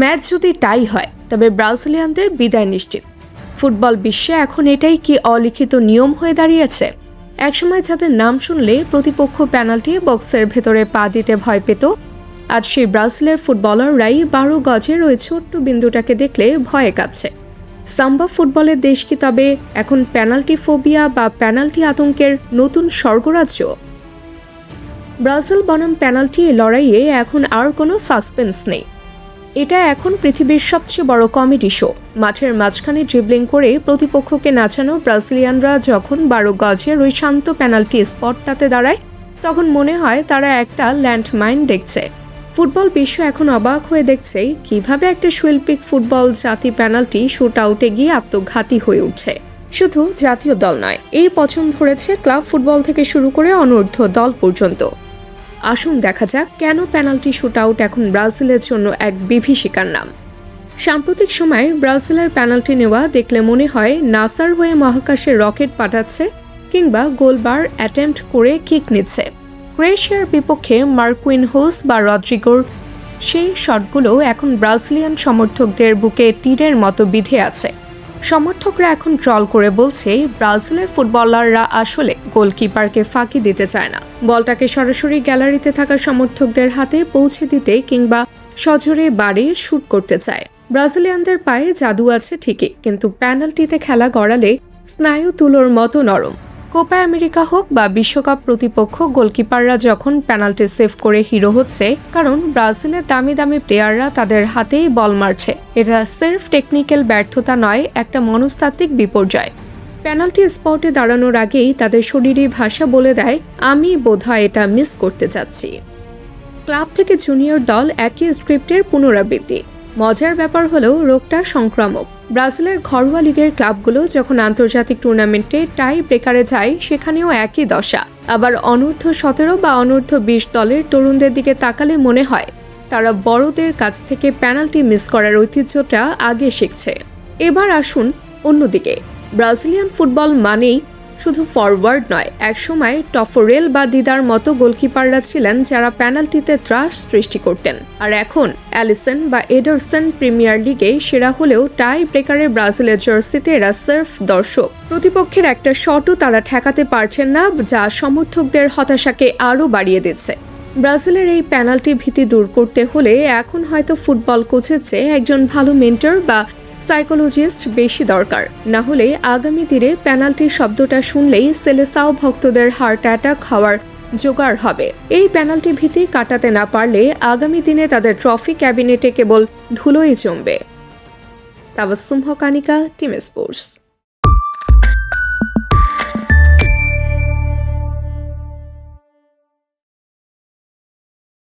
Match যদি টাই হয়, তবে ব্রাজিলিয়ানদের বিদায় নিশ্চিত। ফুটবল বিশ্বে এখন এটাই কি অলিখিত নিয়ম হয়ে দাঁড়িয়েছে? একসময় যাদের নাম শুনলে প্রতিপক্ষ পেনাল্টি বক্সের ভেতরে পা দিতে ভয় পেত। আজ সেই ব্রাজিলের ফুটবলাররাই বারো গজের ওই ছোট্ট বিন্দুটাকে দেখলে ভয়ে কাঁপছে। সাম্বা ফুটবলের দেশ কি তবে এখন পেনাল্টি ফোবিয়া বা পেনাল্টি আতঙ্কের নতুন স্বর্গরাজ্য? ব্রাজিল বনাম পেনাল্টি লড়াইয়ে এখন আর কোনো সাসপেন্স নেই। এটা এখন পৃথিবীর সবচেয়ে বড় কমেডি শো। মাঠের মাঝখানে ড্রিবলিং করে প্রতিপক্ষকে নাচানো ব্রাজিলিয়ানরা যখন বারো গজের ওই শান্ত পেনাল্টি স্পটটাতে দাঁড়ায়, তখন মনে হয় তারা একটা ল্যান্ডমাইন দেখছে। ফুটবল বিশ্ব এখন অবাক হয়ে দেখছে কীভাবে একটা শৈল্পিক ফুটবল জাতি পেনাল্টি শুট আউটে গিয়ে আত্মঘাতী হয়ে উঠছে। শুধু জাতীয় দল নয়, এই পছন্দ ধরেছে ক্লাব ফুটবল থেকে শুরু করে অনূর্ধ্ব দল পর্যন্ত। আসুন দেখা যাক কেন পেনাল্টি শুট আউট এখন ব্রাজিলের জন্য এক বিভীষিকার নাম। সাম্প্রতিক সময়ে ব্রাজিলের পেনাল্টি নেওয়া দেখলে মনে হয় নাসার হয়ে মহাকাশে রকেট পাঠাচ্ছে কিংবা গোলবার অ্যাটেম্প্ট করে কিক নিচ্ছে। ক্রোয়েশিয়ার বিপক্ষে মার্কুইন হোস বা রদ্রিগোর, সেই শটগুলো এখন ব্রাজিলিয়ান সমর্থকদের বুকে তীরের মতো বিধে আছে। সমর্থকরা এখন ট্রল করে বলছে, ব্রাজিলের ফুটবলাররা আসলে গোলকিপারকে ফাঁকি দিতে চায় না। বলটাকে সরাসরি গ্যালারিতে থাকা সমর্থকদের হাতে পৌঁছে দিতে কিংবা সজোরে বাড়ে শ্যুট করতে চায়। ব্রাজিলিয়ানদের পায়ে জাদু আছে ঠিকই, কিন্তু পেনাল্টিতে খেলা গড়ালে স্নায়ু তুলোর মতো নরম। কোপা আমেরিকা হোক বা বিশ্বকাপ প্রতিপক্ষ গোলকিপাররা যখন পেনাল্টি সেভ করে হিরো হচ্ছে, কারণ ব্রাজিলের দামি দামি প্লেয়াররা তাদের হাতেই বল মারছে। এটা সির্ফ টেকনিক্যাল ব্যর্থতা নয়, একটা মনস্তাত্ত্বিক বিপর্যয়। পেনাল্টি স্পটে দাঁড়ানোর আগেই তাদের শরীরী ভাষা বলে দেয়, আমি বোধহয় এটা মিস করতে চাচ্ছি। ক্লাব থেকে জুনিয়র দল একই স্ক্রিপ্টের পুনরাবৃত্তি। মজার ব্যাপার হলেও রোগটা সংক্রামক। ব্রাজিলের ঘরোয়া লিগের ক্লাবগুলো যখন আন্তর্জাতিক টুর্নামেন্টে টাই ব্রেকারে যায়, সেখানেও একই দশা। আবার অনূর্ধ্ব সতেরো বা অনূর্ধ্ব বিশ দলের তরুণদের দিকে তাকালে মনে হয়, তারা বড়দের কাছ থেকে পেনাল্টি মিস করার ঐতিহ্যটা আগে শিখছে। এবার আসুন অন্যদিকে। ব্রাজিলিয়ান ফুটবল মানেই শুধু ফরওয়ার্ড নয়, একসময় টফরেল বা দিদার মতো গোলকিপাররা ছিলেন যারা পেনাল্টিতে ত্রাস সৃষ্টি করতেন। আর এখন, অ্যালিসন বা এডারসন প্রিমিয়ার লিগে সেরা হলেও টাই ব্রেকারে ব্রাজিলের জার্সিতে এরা সার্ফ দর্শক। প্রতিপক্ষের একটা শটও তারা ঠেকাতে পারছেন না, যা সমর্থকদের হতাশাকে আরও বাড়িয়ে দিচ্ছে। ব্রাজিলের এই পেনাল্টি ভীতি দূর করতে হলে এখন হয়তো ফুটবল কোচের চেয়ে একজন ভালো মেন্টর বা সাইকোলজিস্ট বেশি দরকার। না হলে আগামী দিনে পেনাল্টি শব্দটা শুনলেই সেলেসাও ভক্তদের হার্ট অ্যাটাক হওয়ার জোগাড় হবে। এই পেনাল্টি ভীতি কাটাতে না পারলে আগামী দিনে তাদের ট্রফি ক্যাবিনেটে কেবল ধুলোই জমবে। তাবাস্তুম হকানিকা, টিম স্পোর্টস।